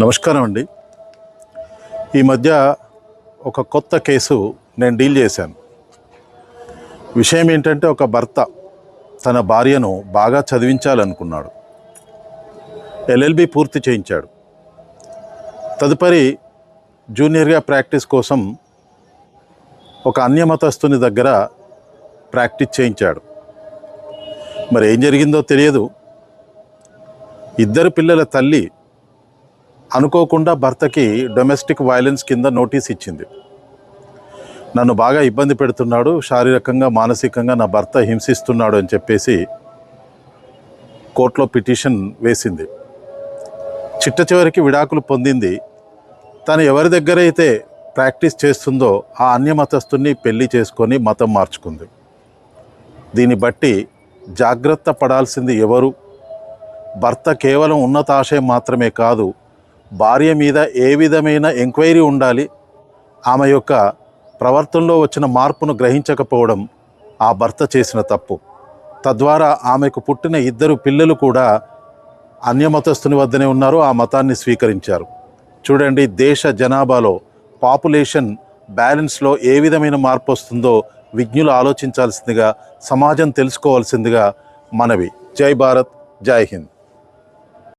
నమస్కారం అండి ఈ మధ్య ఒక కొత్త కేసు నేను డీల్ చేశాను. విషయం ఏంటంటే ఒక భర్త తన భార్యను బాగా చదివించాలనుకున్నాడు. ఎల్ఎల్బి పూర్తి చేయించాడు. తదుపరి జూనియర్గా ప్రాక్టీస్ కోసం ఒక అన్యమతస్తుని దగ్గర ప్రాక్టీస్ చేయించాడు. మరి ఏం జరిగిందో తెలియదు. ఇద్దరు పిల్లల తల్లి అనుకోకుండా భర్తకి డొమెస్టిక్ వైలెన్స్ కింద నోటీస్ ఇచ్చింది. నన్ను బాగా ఇబ్బంది పెడుతున్నాడు శారీరకంగా మానసికంగా నా భర్త హింసిస్తున్నాడు అని చెప్పేసి కోర్టులో పిటిషన్ వేసింది. చిట్ట చివరికి విడాకులు పొందింది. తను ఎవరి దగ్గర అయితే ప్రాక్టీస్ చేస్తుందో ఆ అన్యమతస్తుని పెళ్ళి చేసుకొని మతం మార్చుకుంది. దీన్ని బట్టి జాగ్రత్త పడాల్సింది ఎవరు? భర్త కేవలం ఉన్నతాశయం మాత్రమే కాదు భార్య మీద ఏ విధమైన ఎంక్వైరీ ఉండాలి ఆమె యొక్క ప్రవర్తనలో వచ్చిన మార్పును గ్రహించకపోవడం ఆ భర్త చేసిన తప్పు. తద్వారా ఆమెకు పుట్టిన ఇద్దరు పిల్లలు కూడా అన్యమతస్థుని వద్దనే ఉన్నారు ఆ మతాన్ని స్వీకరించారు. చూడండి దేశ జనాభాలో పాపులేషన్ బ్యాలెన్స్లో ఏ విధమైన మార్పు వస్తుందో విజ్ఞులు ఆలోచించాల్సిందిగా సమాజం తెలుసుకోవాల్సిందిగా మనవి. జై భారత్ జై హింద్.